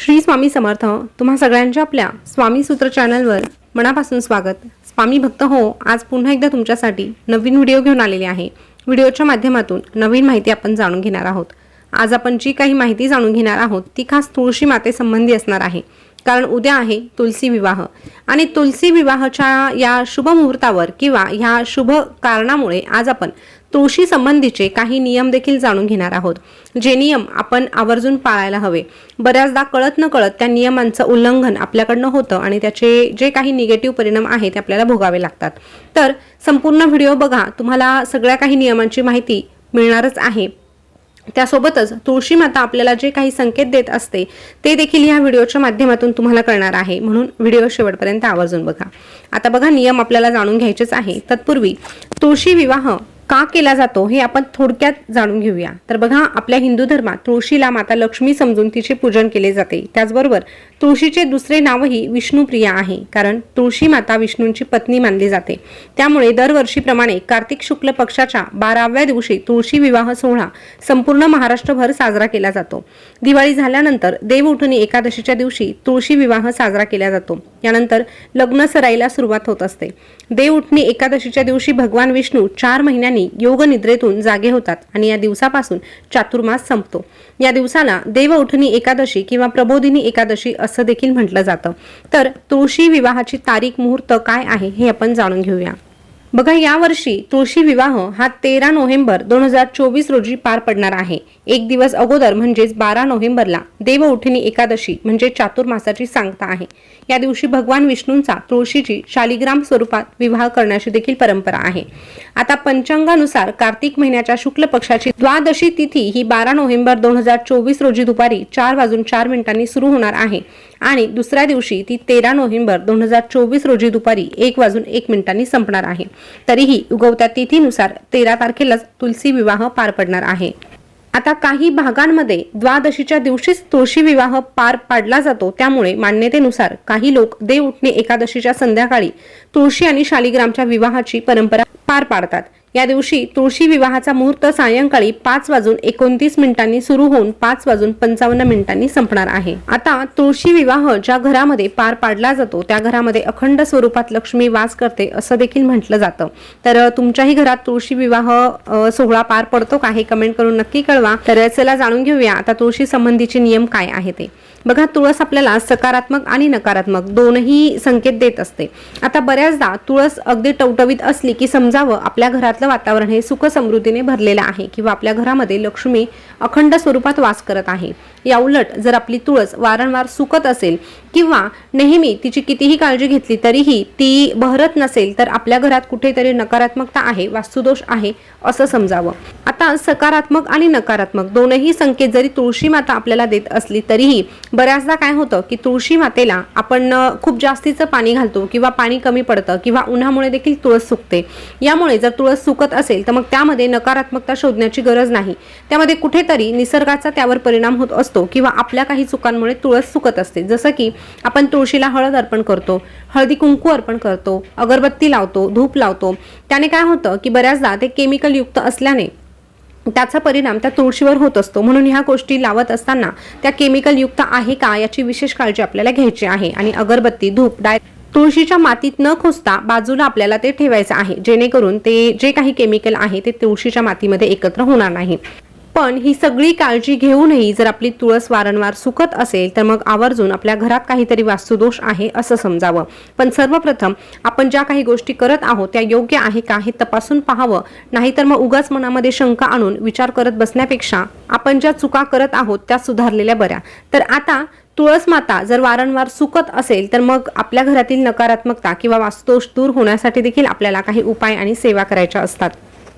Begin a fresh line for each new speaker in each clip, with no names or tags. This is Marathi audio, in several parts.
श्री स्वामी समर्थ तुम्हा सगळ्यांच्या आपल्या स्वामी सूत्र चॅनलवर मनापासून स्वागत. स्वामी भक्त हो आज पुन्हा एकदा तुमच्यासाठी नवीन व्हिडिओ घेऊन आलेले आहे. व्हिडिओच्या माध्यमातून नवीन माहिती आपण जाणून घेणार आहोत. आज आपण जी काही माहिती जाणून घेणार आहोत ती खास तुळशी मातेसंबंधी असणार आहे. कारण उद्या आहे तुलसी विवाह. आणि तुलसी विवाहाच्या या शुभ मुहूर्तावर किंवा ह्या शुभ कारणामुळे आज आपण तुळशी संबंधीचे काही नियम देखील जाणून घेणार आहोत. जे नियम आपण आवर्जून पाळायला हवे. बऱ्याचदा कळत न कळत त्या नियमांचं उल्लंघन आपल्याकडनं होतं आणि त्याचे जे काही निगेटिव्ह परिणाम आहेत ते आपल्याला भोगावे लागतात. तर संपूर्ण व्हिडिओ बघा तुम्हाला सगळ्या काही नियमांची माहिती मिळणारच आहे. त्यासोबतच तुळशी माता आपल्याला जे काही संकेत देत असते ते देखील या व्हिडिओच्या माध्यमातून तुम्हाला कळणार आहे. म्हणून व्हिडिओ शेवटपर्यंत आवर्जून बघा. आता बघा नियम आपल्याला जाणून घ्यायचेच आहे. तत्पूर्वी तुळशी विवाह का केला जातो हे आपण थोडक्यात जाणून घेऊया. तर बघा आपल्या हिंदू धर्मात तुळशीला माता लक्ष्मी समजून तिचे पूजन केले जाते. त्याचबरोबर तुळशीचे दुसरे नावही विष्णुप्रिया आहे कारण तुळशी माता विष्णूंची पत्नी मानली जाते. त्यामुळे दरवर्षीप्रमाणे कार्तिक शुक्ल पक्षाच्या बाराव्या दिवशी तुळशी विवाह सोहळा संपूर्ण महाराष्ट्रभर साजरा केला जातो. दिवाळी झाल्यानंतर देवउठणी एकादशीच्या दिवशी तुळशी विवाह साजरा केला जातो. यानंतर लग्न सराईला सुरुवात होत असते. देवउठणी एकादशीच्या दिवशी भगवान विष्णू चार महिन्यांनी योग निद्रेतून जागे होतात आणि या दिवसापासून चातुर्मास संपतो. या दिवसाला देवउठणी एकादशी किंवा प्रबोधिनी एकादशी असं देखील म्हटलं जातं. तर तुळशी विवाहाची तारीख मुहूर्त काय आहे हे आपण जाणून घेऊया. बघा यावर्षी तुळशी विवाह हा तेरा नोव्हेंबर दोन हजार चोवीस रोजी पार पडणार आहे. एक दिवस अगोदर म्हणजेच बारा नोव्हेंबरला देव देवउठणी एकादशी म्हणजे चातुर्मासाची सांगता आहे. या दिवशी भगवान विष्णूंचा तुळशीची शालिग्राम स्वरूपात विवाह करण्याची देखील परंपरा आहे. आता पंचांगानुसार कार्तिक महिन्याच्या शुक्ल पक्षाची द्वादशी तिथी ही बारा नोव्हेंबर दोन हजार चोवीस रोजी दुपारी चार वाजून चार मिनिटांनी सुरू होणार आहे. आणि दुसऱ्या दिवशी ती तेरा नोव्हेंबर दोन हजार चोवीस रोजी दुपारी एक वाजून एक मिनिटांनी संपणार आहे. तरीही उगवत्या तिथीनुसार तेरा तारखेलाच तुलसी विवाह पार पडणार आहे. आता काही भागांमध्ये द्वादशीच्या दिवशीच तुळशी विवाह पार पाडला जातो. त्यामुळे मान्यतेनुसार काही लोक देव उठणे एकादशीच्या संध्याकाळी तुळशी आणि शालिग्रामच्या विवाहाची परंपरा पार पाडतात. या दिवशी तुळशी विवाहाचा मुहूर्त सायंकाळी पाच वाजून एकोणतीस मिनिटांनी सुरू होऊन पाच वाजून पंचावन्न मिनिटांनी संपणार आहे. आता तुळशी विवाह ज्या घरामध्ये पार पाडला जातो त्या घरामध्ये अखंड स्वरूपात लक्ष्मी वास करते असं देखील म्हटलं जातं. तर तुमच्याही घरात तुळशी विवाह सोहळा पार पडतो का हे कमेंट करून नक्की कळवा. तर चला जाणून घेऊया. आता तुळशी संबंधीचे नियम काय आहे ते. बघा तुळस आपल्याला सकारात्मक आणि नकारात्मक दोनही संकेत देत असते. आता बऱ्याचदा तुळस अगदी टवटवीत असली की समजावं आपल्या घरातलं वातावरण हे सुख समृद्धीने भरलेलं आहे किंवा आपल्या घरामध्ये लक्ष्मी अखंड स्वरूपात वास करत आहे. या उलट जर आपली तुळस वारंवार सुकत असेल किंवा नेहमी तिची कितीही काळजी घेतली तरीही ती बहरत नसेल तर आपल्या घरात कुठेतरी नकारात्मकता आहे वास्तुदोष आहे असं समजावं. आता सकारात्मक आणि नकारात्मक दोनही संकेत जरी तुळशी माता आपल्याला देत असली तरीही बऱ्याचदा काय होतं की तुळशी मातेला आपण खूप जास्तीचं पाणी घालतो किंवा पाणी कमी पडतं किंवा उन्हामुळे देखील तुळस सुकते. यामुळे जर तुळस सुकत असेल तर मग त्यामध्ये नकारात्मकता शोधण्याची गरज नाही. त्यामध्ये कुठेतरी निसर्गाचा त्यावर परिणाम होत असतो किंवा आपल्या काही चुकांमुळे तुळस सुकत असते. जसं की आपण तुळशीला हळद अर्पण करतो हळदी कुंकू अर्पण करतो अगरबत्ती लावतो धूप लावतो. त्याने काय होतं की बऱ्याचदा ते केमिकल युक्त असल्याने त्याचा परिणाम त्या तुळशीवर होत असतो. म्हणून ह्या गोष्टी लावत असताना त्या केमिकल युक्त आहे का याची विशेष काळजी आपल्याला घ्यायची आहे. आणि अगरबत्ती धूप डाय तुळशीच्या मातीत न खोसता बाजूला आपल्याला ते ठेवायचं आहे. जेणेकरून ते जे काही केमिकल आहे ते तुळशीच्या मातीमध्ये एकत्र होणार नाही. पण ही सगळी काळजी घेऊनही जर आपली तुळस वारंवार सुकत असेल तर मग आवर्जून आपल्या घरात काहीतरी वास्तुदोष आहे असं समजावं. पण सर्वप्रथम आपण ज्या काही गोष्टी करत आहोत त्या योग्य आहे का हे तपासून पाहावं. नाहीतर मग उगाच मनामध्ये शंका आणून विचार करत बसण्यापेक्षा आपण ज्या चुका करत आहोत त्या सुधारलेल्या बऱ्या. तर आता तुळस माता जर वारंवार सुकत असेल तर मग आपल्या घरातील नकारात्मकता किंवा वास्तुदोष दूर होण्यासाठी देखील आपल्याला काही उपाय आणि सेवा करायच्या असतात.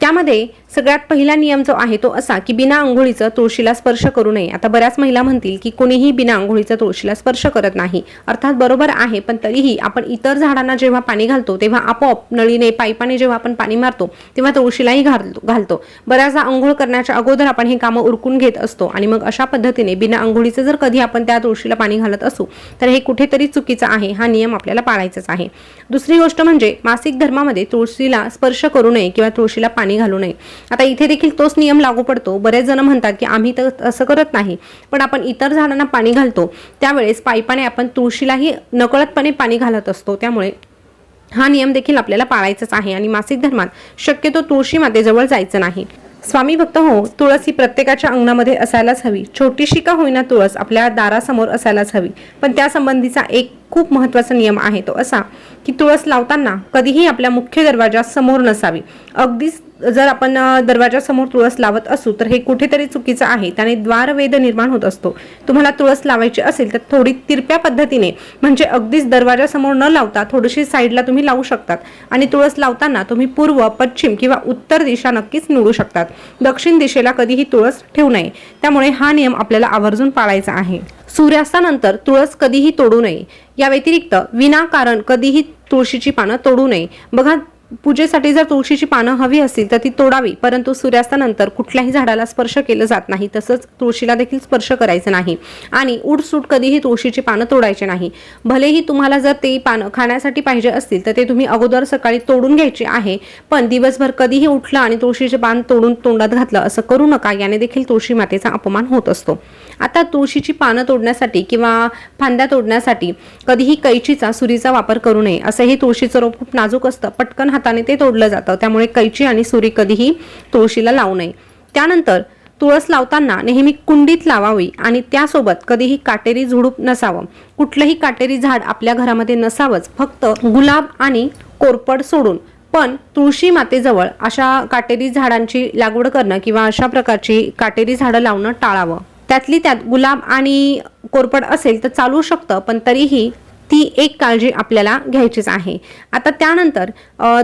त्यामध्ये सगळ्यात पहिला नियम जो आहे तो असा की बिना आंघोळीचं तुळशीला स्पर्श करू नये. आता बऱ्याच महिला म्हणतील की कोणीही बिना आंघोळीचं तुळशीला स्पर्श करत नाही. अर्थात बरोबर आहे पण तरीही आपण इतर झाडांना जेव्हा पाणी घालतो तेव्हा आपोआप नळीने पाईपाने जेव्हा आपण पाणी मारतो तेव्हा तुळशीलाही घालतो घालतो. बऱ्याचदा आंघोळ करण्याच्या अगोदर आपण हे कामं उरकून घेत असतो आणि मग अशा पद्धतीने बिना आंघोळीचं जर कधी आपण त्या तुळशीला पाणी घालत असू तर हे कुठेतरी चुकीचं आहे हा नियम आपल्याला पाळायचाच आहे. दुसरी गोष्ट म्हणजे मासिक धर्मामध्ये तुळशीला स्पर्श करू नये किंवा तुळशीला पाणी पाणी घालू नये. आता इथे देखील तोच नियम लागू पडतो. बरेच जण म्हणतात की आम्ही तर असं करत नाही. पण आपण इतर झाडांना पाणी घालतो. त्यावेळेस पाईपाने आपण तुळशीलाही नकळतपणे पाणी घालत असतो. त्यामुळे हा नियम देखील आपल्याला पाळायचाच आहे आणि मासिक धर्मात शक्यतो तुळशी मातेजवळ जायचं नाही. स्वामी भक्त हो तुळस ही प्रत्येकाच्या अंगणामध्ये असायलाच हवी. छोटीशी का होईना तुळस आपल्या दारासमोर असायलाच हवी. पण त्यासंबंधीचा एक खूप महत्त्वाचा नियम आहे तो असा की तुळस लावताना कधीही आपल्या मुख्य दरवाजा समोर नसावी. अगदीच जर आपण दरवाजासमोर तुळस लावत असू तर हे कुठेतरी चुकीचं आहे. त्याने द्वारवेद निर्माण होत असतो. तुम्हाला तुळस लावायची असेल तर थोडी तिरप्या पद्धतीने म्हणजे अगदीच दरवाजासमोर न लावता थोडीशी साईडला तुम्ही लावू शकतात. आणि तुळस लावताना तुम्ही पूर्व पश्चिम किंवा उत्तर दिशा नक्कीच निवडू शकतात. दक्षिण दिशेला कधीही तुळस ठेवू नये. त्यामुळे हा नियम आपल्याला आवर्जून पाळायचा आहे. सूर्यास्तानंतर तुळस कधीही तोडू नये. या व्यतिरिक्त विनाकारण कधीही तुळशीची पानं तोडू नये. बघा पूजेसाठी जर तुळशीची पानं हवी असतील तर ती तोडावी परंतु सूर्यास्तानंतर कुठल्याही झाडाला स्पर्श केलं जात नाही तसंच तुळशीला देखील स्पर्श करायचं नाही. आणि उडसूट कधीही तुळशीची पानं तोडायचे नाही. भलेही तुम्हाला जर ते पानं खाण्यासाठी पाहिजे असतील तर ते तुम्ही अगोदर सकाळी तोडून घ्यायचे आहे पण दिवसभर कधीही उठलं आणि तुळशीचे पान तोडून तोंडात घातलं असं करू नका याने देखील तुळशी मातेचा अपमान होत असतो. आता तुळशीची पानं तोडण्यासाठी किंवा फांद्या तोडण्यासाठी कधीही कैचीचा सुरीचा वापर करू नये. असंही तुळशीचं रोप खूप नाजूक असतं. पटकन हाताने ते तोडलं जातं. त्यामुळे कैची आणि सुरी कधीही तुळशीला लावू नये. त्यानंतर तुळस लावताना नेहमी कुंडीत लावावी आणि त्यासोबत कधीही काटेरी झुडूप नसावं. कुठलंही काटेरी झाड आपल्या घरामध्ये नसावंच. फक्त गुलाब आणि कोरपड सोडून. पण तुळशी मातेजवळ अशा काटेरी झाडांची लागवड करणं किंवा अशा प्रकारची काटेरी झाडं लावणं टाळावं. त्यातली त्यात गुलाब आणि कोरपड असेल तर चालू शकतं पण तरीही ती एक काळजी आपल्याला घ्यायचीच आहे. आता त्यानंतर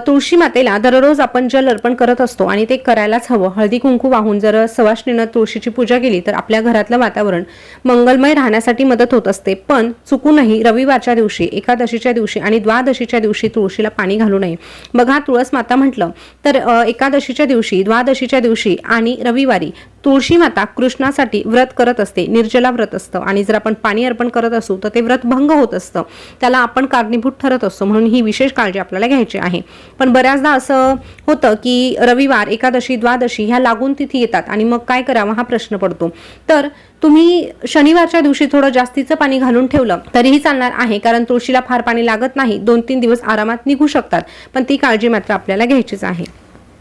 तुळशी मातेला दररोज आपण जल अर्पण करत असतो आणि ते करायलाच हवं. हळदी कुंकू वाहून जर सवाष्णीनं तुळशीची पूजा केली तर आपल्या घरातलं वातावरण मंगलमय राहण्यासाठी मदत होत असते. पण चुकूनही रविवारच्या दिवशी एकादशीच्या दिवशी आणि द्वादशीच्या दिवशी तुळशीला पाणी घालू नये. बघा तुळस माता म्हटलं तर एकादशीच्या दिवशी द्वादशीच्या दिवशी आणि रविवारी तुळशी माता कृष्णासाठी व्रत करत असते. निर्जला व्रत असतं आणि जर आपण पाणी अर्पण करत असू तर ते व्रत भंग होत असतं. त्याला आपण कारणीभूत ठरत असतो म्हणून ही विशेष काळजी आपल्याला घ्यायची आहे. पण बऱ्याचदा असं होतं की रविवार एकादशी द्वादशी ह्या लागून तिथी येतात आणि मग काय करावं हा प्रश्न पडतो. तर तुम्ही शनिवारच्या दिवशी थोडं जास्तीचं पाणी घालून ठेवलं तरीही चालणार आहे कारण तुळशीला फार पाणी लागत नाही. दोन तीन दिवस आरामात निघू शकतात. पण ती काळजी मात्र आपल्याला घ्यायचीच आहे.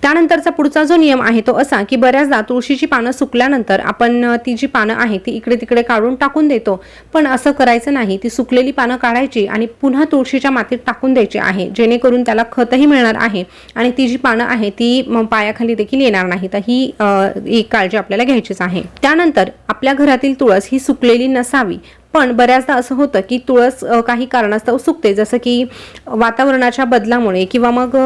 त्यानंतरचा पुढचा जो नियम आहे तो असा की बऱ्याचदा तुळशीची पानं सुकल्यानंतर आपण ती जी पानं आहे ती इकडे तिकडे काढून टाकून देतो. पण असं करायचं नाही. ती सुकलेली पानं काढायची आणि पुन्हा तुळशीच्या मातीत टाकून द्यायची आहे. जेणेकरून त्याला खतही मिळणार आहे आणि ती जी पानं आहे ती पायाखाली देखील येणार नाही. तर ही एक काळजी आपल्याला घ्यायचीच आहे. त्यानंतर आपल्या घरातील तुळस ही सुकलेली नसावी. पण बऱ्याचदा असं होतं की तुळस काही कारणास्तव सुकते. जसं की वातावरणाच्या बदलामुळे किंवा मग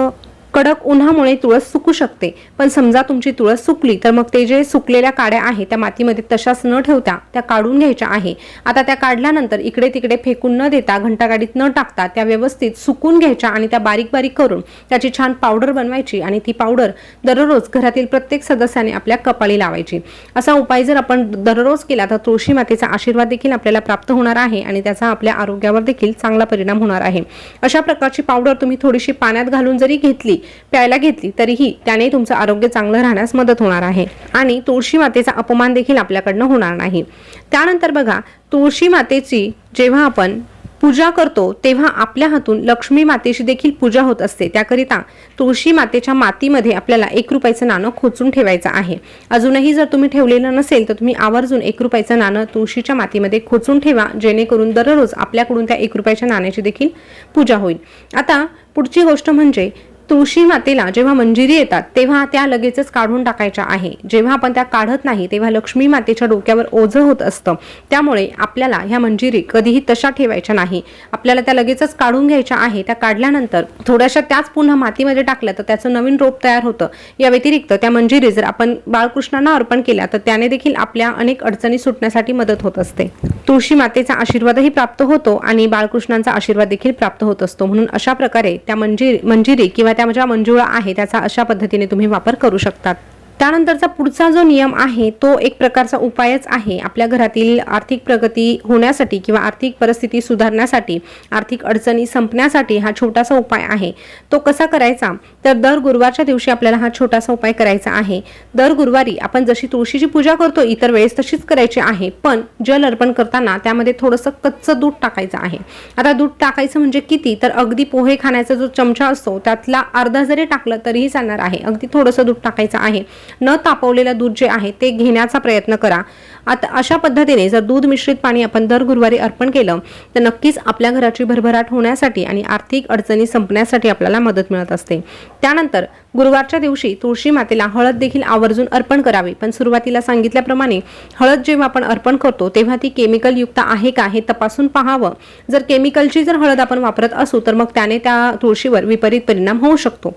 कडक उन्हामुळे तुळस सुकू शकते. पण समजा तुमची तुळस सुकली तर मग ते जे सुकलेल्या काड्या आहे त्या मातीमध्ये तशाच न ठेवता त्या काढून घ्यायच्या आहे. आता त्या काढल्यानंतर इकडे तिकडे फेकून न देता घंटागाडीत न टाकता त्या व्यवस्थित सुकून घ्यायच्या आणि त्या बारीक बारीक करून त्याची छान पावडर बनवायची आणि ती पावडर दररोज घरातील प्रत्येक सदस्याने आपल्या कपाळी लावायची. असा उपाय जर आपण दररोज केला तर तुळशी मातेचा आशीर्वाद देखील आपल्याला प्राप्त होणार आहे आणि त्याचा आपल्या आरोग्यावर देखील चांगला परिणाम होणार आहे. अशा प्रकारची पावडर तुम्ही थोडीशी पाण्यात घालून जरी घेतली प्यायला घेतली तरीही त्याने तुमचं आरोग्य चांगलं राहण्यास मदत होणार आहे. आणि तुळशी मातेचा अपमान देखील आपल्याकडनं होणार नाही. त्यानंतर बघा तुळशी मातेची जेव्हा आपण पूजा करतो तेव्हा आपल्या हातून लक्ष्मी मातेची देखील पूजा होत असते. त्याकरिता तुळशी मातेच्या मातीमध्ये आपल्याला एक रुपयाचं नाणं खोचून ठेवायचं आहे. अजूनही जर तुम्ही ठेवलेलं नसेल तर तुम्ही आवर्जून एक रुपयाचं नाणं तुळशीच्या मातीमध्ये खोचून ठेवा जेणेकरून दररोज आपल्याकडून त्या एक रुपयाच्या नाण्याची देखील पूजा होईल. आता पुढची गोष्ट म्हणजे तुळशी मातेला जेव्हा मंजिरी येतात तेव्हा त्या लगेचच काढून टाकायच्या आहे. जेव्हा आपण त्या काढत नाही तेव्हा लक्ष्मी मातेच्या डोक्यावर ओझं होत असतं. त्यामुळे आपल्याला ह्या मंजिरी कधीही तशा ठेवायच्या नाही. आपल्याला त्या लगेचच काढून घ्यायच्या आहे. त्या काढल्यानंतर थोड्याशा त्याच पुन्हा मातीमध्ये टाकल्या तर त्याचं नवीन रोप तयार होतं. या व्यतिरिक्त त्या मंजिरी जर आपण बाळकृष्णांना अर्पण केल्या तर त्याने देखील आपल्या अनेक अडचणी सुटण्यासाठी मदत होत असते. तुळशी मातेचा आशीर्वादही प्राप्त होतो आणि बाळकृष्णांचा आशीर्वाद देखील प्राप्त होत असतो. म्हणून अशा प्रकारे त्या मंजिरी मंजिरी किंवा त्या ज्या मंजुळा आहे त्याचा अशा पद्धतीने तुम्ही वापर करू शकतात. त्यानंतरचा पुढचा जो नियम आहे तो एक प्रकारचा उपायच आहे. आपल्या घरातील आर्थिक प्रगती होण्यासाठी किंवा आर्थिक परिस्थिती सुधारण्यासाठी आर्थिक अडचणी संपण्यासाठी हा छोटासा उपाय आहे. तो कसा करायचा? तर दर गुरुवारच्या दिवशी आपल्याला हा छोटासा उपाय करायचा आहे. दर गुरुवारी आपण जशी तुळशीची पूजा करतो इतर वेळेस तशीच करायची आहे. पण जल अर्पण करताना त्यामध्ये थोडंसं कच्चं दूध टाकायचं आहे. आता दूध टाकायचं म्हणजे किती? तर अगदी पोहे खाण्याचा जो चमचा असतो त्यातला अर्धा जरी टाकलं तरीही चालणार आहे. अगदी थोडंसं दूध टाकायचं आहे. न तापवलेलं दूध जे आहे ते घेण्याचा प्रयत्न करा. आता अशा पद्धतीने जर दूध मिश्रित पाणी आपण दर गुरुवारी अर्पण केलं तर नक्कीच आपल्या घराची भरभराट होण्यासाठी आणि आर्थिक अडचणी संपण्यासाठी आपल्याला मदत मिळत असते. त्यानंतर गुरुवारच्या दिवशी तुळशी मातेला हळद देखील आवर्जून अर्पण करावी. पण सुरुवातीला सांगितल्याप्रमाणे हळद जेव्हा आपण अर्पण करतो तेव्हा ती केमिकल युक्त आहे का हे तपासून पाहावं. जर केमिकलची जर हळद आपण वापरत असू तर मग त्याने त्या तुळशीवर विपरीत परिणाम होऊ शकतो.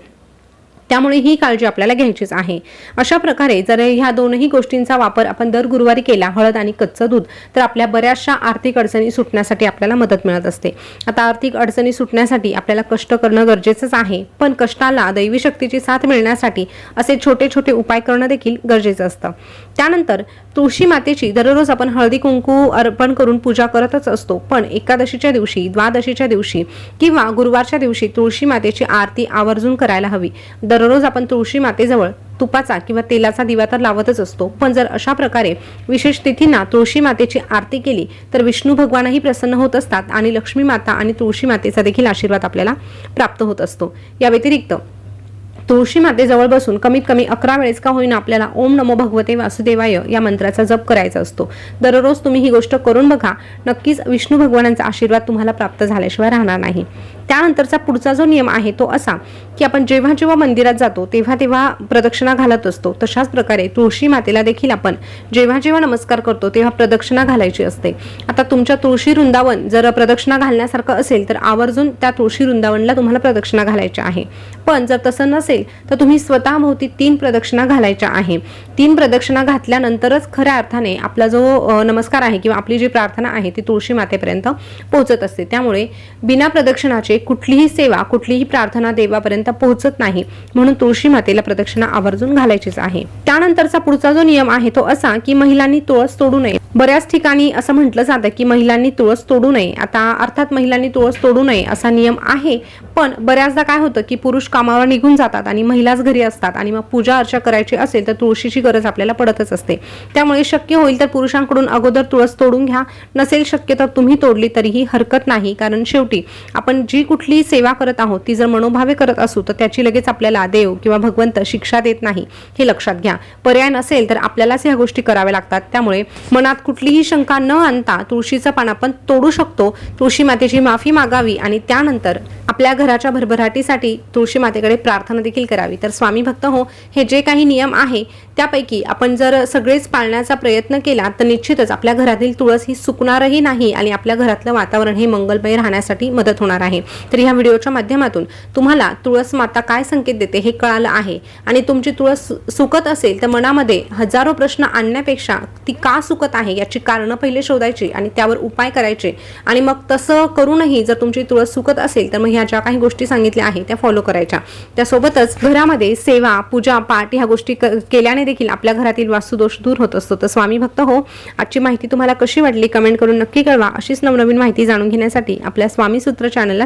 त्यामुळे ही काळजी आपल्याला घ्यायचीच आहे. अशा प्रकारे जर ह्या दोनही गोष्टींचा वापर आपण दर गुरुवारी केला हळद आणि कच्चं दूध तर आपल्या बऱ्याचशा आर्थिक अडचणी सुटण्यासाठी आपल्याला मदत मिळत असते. आता आर्थिक अडचणी सुटण्यासाठी आपल्याला कष्ट करणं गरजेचंच आहे पण कष्टाला दैवी शक्तीची साथ मिळण्यासाठी असे छोटे छोटे उपाय करणं देखील गरजेचं असतं. त्यानंतर तुळशी मातेची दररोज आपण हळदी कुंकू अर्पण करून पूजा करतच असतो. पण एकादशीच्या दिवशी द्वादशीच्या दिवशी किंवा गुरुवारच्या दिवशी तुळशी मातेची आरती आवर्जून करायला हवी. दररोज आपण तुळशी मातेजवळ तुपाचा किंवा तेलाचा दिवा तर लावतच असतो. पण जर अशा प्रकारे विशेष तिथींना तुळशी मातेची आरती केली तर विष्णू भगवानही प्रसन्न होत असतात आणि लक्ष्मी माता आणि तुळशी मातेचा देखील आशीर्वाद आपल्याला प्राप्त होत असतो. या व्यतिरिक्त तुळशी मातेजवळ बसून कमीत कमी अकरा वेळेस का होईना आपल्याला ओम नमो भगवते वासुदेवाय या मंत्राचा जप करायचा असतो. दररोज तुम्ही ही गोष्ट करून बघा. नक्कीच विष्णू भगवानांचा आशीर्वाद तुम्हाला प्राप्त झाल्याशिवाय राहणार नाही. त्यानंतरचा पुढचा जो नियम आहे तो असा की आपण जेव्हा जेव्हा मंदिरात जातो तेव्हा तेव्हा प्रदक्षिणा घालत असतो. तशाच प्रकारे तुळशी मातेला देखील आपण जेव्हा जेव्हा नमस्कार करतो तेव्हा प्रदक्षिणा घालायची असते. आता तुमच्या तुळशी वृंदावन जर प्रदक्षिणा घालण्यासारखं असेल तर आवर्जून त्या तुळशी वृंदावनला तुम्हाला प्रदक्षिणा घालायची आहे. पण जर तसं नसेल तर तुम्ही स्वतःभोवती तीन प्रदक्षिणा घालायच्या आहे. तीन प्रदक्षिणा घातल्यानंतरच खऱ्या अर्थाने आपला जो नमस्कार आहे किंवा आपली जी प्रार्थना आहे ती तुळशी मातेपर्यंत पोहोचत असते. त्यामुळे बिना प्रदक्षिणाचे कुठलीही सेवा कुठलीही प्रार्थना देवापर्यंत पोहोचत नाही म्हणून तुळशी मातेला प्रदक्षिणा आवर्जून घालायचीच आहे. त्यानंतरचा पुढचा जो नियम आहे तो असा की महिलांनी तुळस तोडू नये. बऱ्याच ठिकाणी असं म्हटलं जातं की महिलांनी तुळस तोडू नये. आता अर्थात महिलांनी तुळस तोडू नये असा नियम आहे पण बऱ्याचदा काय होतं की पुरुष कामावर निघून जातात आणि महिलाच घरी असतात आणि मग पूजा अर्चा करायची असेल तर तुळशीची गरज आपल्याला पडतच असते. त्यामुळे शक्य होईल तर पुरुषांकडून अगोदर तुळस तोडून घ्या. नसेल शक्य तर तुम्ही तोडली तरीही हरकत नाही. कारण शेवटी आपण जी कुठली सेवा करत आहोत ती जर मनोभावे करत असू तर त्याची लगेच आपल्याला देव किंवा भगवंत शिक्षा देत नाही हे लक्षात घ्या. पर्याय नसेल तर आपल्यालाच ह्या गोष्टी कराव्या लागतात. त्यामुळे मनात कुठलीही शंका न आणता तुळशीचं पान आपण तोडू शकतो. तुळशी मातेची माफी मागावी आणि त्यानंतर आपल्या घराच्या भरभराटीसाठी तुळशी मातेकडे प्रार्थना देखील करावी. तर स्वामी भक्त हो हे जे काही नियम आहे त्यापैकी आपण जर सगळेच पाळण्याचा प्रयत्न केला तर निश्चितच आपल्या घरातील तुळस ही सुकणारही नाही आणि आपल्या घरातलं वातावरण हे मंगलमय राहण्यासाठी मदत होणार आहे. तर ह्या व्हिडिओच्या माध्यमातून तुम्हाला तुळस माता काय संकेत देते हे कळालं आहे. आणि तुमची तुळस सुकत असेल तर मनामध्ये हजारो प्रश्न आणण्यापेक्षा ती का सुकत आहे याची कारणं पहिले शोधायची आणि त्यावर उपाय करायचे. आणि मग तसं करूनही जर तुमची तुळस सुकत असेल तर मग ह्या ज्या काही गोष्टी सांगितल्या आहेत त्या फॉलो करायच्या. त्यासोबतच घरामध्ये सेवा पूजा पाठ ह्या गोष्टी केल्याने देखील आपल्या घरातील वास्तुदोष दूर होत असतो. तर स्वामी भक्त हो आजची माहिती तुम्हाला कशी वाटली कमेंट करून नक्की कळवा. अशीच नवनवीन माहिती जाणून घेण्यासाठी आपल्या स्वामी सूत्र चॅनलला